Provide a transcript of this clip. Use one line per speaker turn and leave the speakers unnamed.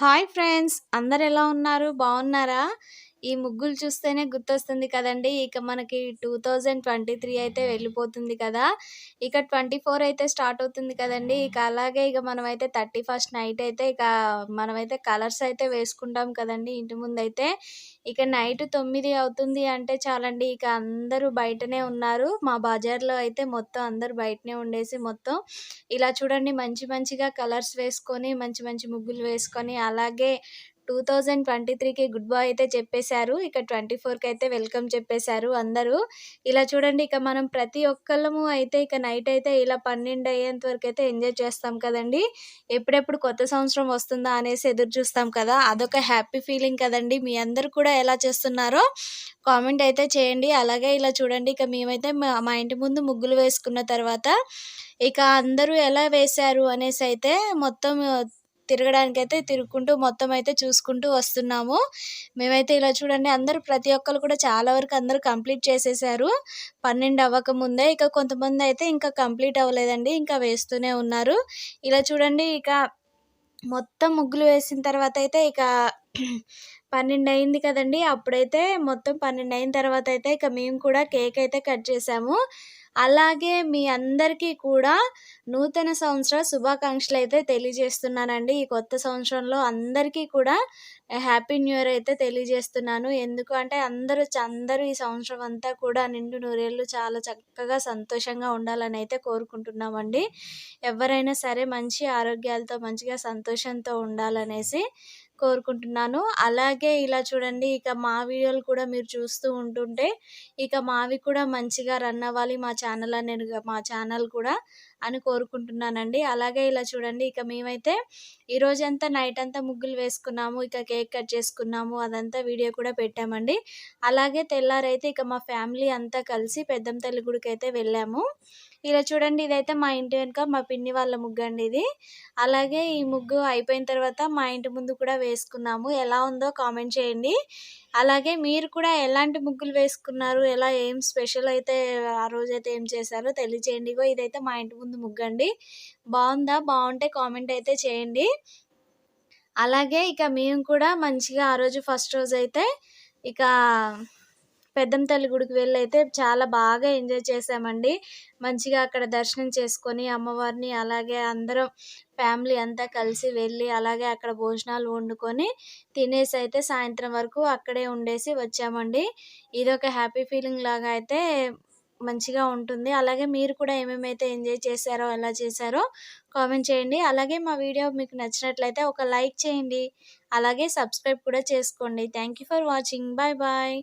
Hi friends అందరు ఎలా ఉన్నారు? బాగున్నారా? ఈ ముగ్గులు చూస్తేనే గుర్తొస్తుంది కదండి. ఇక మనకి టూ థౌజండ్ ట్వంటీ త్రీ అయితే వెళ్ళిపోతుంది కదా. ఇక ట్వంటీ ఫోర్ అయితే స్టార్ట్ అవుతుంది కదండి. ఇక అలాగే ఇక మనమైతే థర్టీ ఫస్ట్ నైట్ అయితే ఇక మనమైతే కలర్స్ అయితే వేసుకుంటాం కదండి ఇంటి ముందైతే. ఇక నైట్ తొమ్మిది అవుతుంది అంటే చాలండి. ఇక అందరూ బయటనే ఉన్నారు. మా బజార్లో అయితే మొత్తం అందరూ బయటనే ఉండేసి మొత్తం ఇలా చూడండి. మంచి మంచిగా కలర్స్ వేసుకొని మంచి మంచి ముగ్గులు వేసుకొని అలాగే టూ థౌజండ్ ట్వంటీ త్రీకి గుడ్ బాయ్ అయితే చెప్పేశారు. ఇక ట్వంటీ ఫోర్కి అయితే వెల్కమ్ చెప్పేశారు అందరూ. ఇలా చూడండి ఇక మనం ప్రతి ఒక్కళ్ళము అయితే ఇక నైట్ అయితే ఇలా పన్నెండు అయ్యేంత వరకు అయితే ఎంజాయ్ చేస్తాం కదండి. ఎప్పుడెప్పుడు కొత్త సంవత్సరం వస్తుందా అనేసి ఎదురు చూస్తాం కదా. అదొక హ్యాపీ ఫీలింగ్ కదండి. మీ అందరు కూడా ఎలా చేస్తున్నారో కామెంట్ అయితే చేయండి. అలాగే ఇలా చూడండి ఇక మేమైతే మా ఇంటి ముందు ముగ్గులు వేసుకున్న తర్వాత ఇక అందరూ ఎలా వేశారు అనేసి అయితే మొత్తం తిరగడానికి అయితే తిరుగుకుంటూ మొత్తం అయితే చూసుకుంటూ వస్తున్నాము. మేమైతే ఇలా చూడండి అందరూ ప్రతి ఒక్కరు కూడా చాలా వరకు అందరూ కంప్లీట్ చేసేసారు. పన్నెండు అవ్వక ముందే ఇక కొంతమంది అయితే ఇంకా కంప్లీట్ అవ్వలేదండి ఇంకా వేస్తూనే ఉన్నారు. ఇలా చూడండి ఇక మొత్తం ముగ్గులు వేసిన తర్వాత అయితే ఇక పన్నెండు అయింది కదండి అప్పుడైతే మొత్తం పన్నెండు అయిన తర్వాత అయితే ఇక మేము కూడా కేక్ అయితే కట్ చేసాము. అలాగే మీ అందరికీ కూడా నూతన సంవత్సర శుభాకాంక్షలు అయితే తెలియజేస్తున్నానండి. ఈ కొత్త సంవత్సరంలో అందరికీ కూడా హ్యాపీ న్యూ ఇయర్ అయితే తెలియజేస్తున్నాను. ఎందుకు అంటే అందరూ అందరూ ఈ సంవత్సరం అంతా కూడా నిండు నూరేళ్ళు చాలా చక్కగా సంతోషంగా ఉండాలని అయితే కోరుకుంటున్నామండి. ఎవరైనా సరే మంచి ఆరోగ్యాలతో మంచిగా సంతోషంతో ఉండాలనేసి కోరుకుంటున్నాను. అలాగే ఇలా చూడండి ఇక మా వీడియోలు కూడా మీరు చూస్తూ ఉంటుంటే ఇక మావి కూడా మంచిగా రన్ అవ్వాలి మా ఛానల్ అనేది మా ఛానల్ కూడా అని కోరుకుంటున్నానండి. అలాగే ఇలా చూడండి ఇక మేమైతే ఈరోజంతా నైట్ అంతా ముగ్గులు వేసుకున్నాము ఇక కేక్ కట్ చేసుకున్నాము అదంతా వీడియో కూడా పెట్టామండి. అలాగే తెల్లారైతే ఇక మా ఫ్యామిలీ అంతా కలిసి పెద్దం తల్లి గుడికి అయితే వెళ్ళాము. ఇలా చూడండి ఇదైతే మా ఇంటి వెనుక మా పిన్ని వాళ్ళ ముగ్గు అండి ఇది. అలాగే ఈ ముగ్గు అయిపోయిన తర్వాత మా ఇంటి ముందు కూడా వేసుకున్నాము. ఎలా ఉందో కామెంట్ చేయండి. అలాగే మీరు కూడా ఎలాంటి ముగ్గులు వేసుకున్నారు? ఎలా ఏం స్పెషల్ అయితే ఆ రోజు అయితే ఏం చేశారో తెలియచేయండి ఇదైతే మా ఇంటి ముందు ముగ్గండి. బాగుందా? బాగుంటే కామెంట్ అయితే చేయండి. అలాగే ఇక మేము కూడా మంచిగా ఆ రోజు ఫస్ట్ రోజు అయితే ఇక పెద్దమ్మ తల్లి గుడికి వెళ్ళి అయితే చాలా బాగా ఎంజాయ్ చేసామండి మంచిగా అక్కడ దర్శనం చేసుకొని అమ్మవారిని అలాగే అందరం ఫ్యామిలీ అంతా కలిసి వెళ్ళి అలాగే అక్కడ భోజనాలు వండుకొని తినేసి అయితే సాయంత్రం వరకు అక్కడే ఉండేసి వచ్చామండి. ఇది ఒక హ్యాపీ ఫీలింగ్ లాగా అయితే మంచిగా ఉంటుంది. అలాగే మీరు కూడా ఏమేమైతే ఎంజాయ్ చేశారో ఎలా చేశారో కామెంట్ చేయండి. అలాగే మా వీడియో మీకు నచ్చినట్లయితే ఒక లైక్ చేయండి. అలాగే సబ్స్క్రైబ్ కూడా చేసుకోండి. Thank you for watching. Bye bye.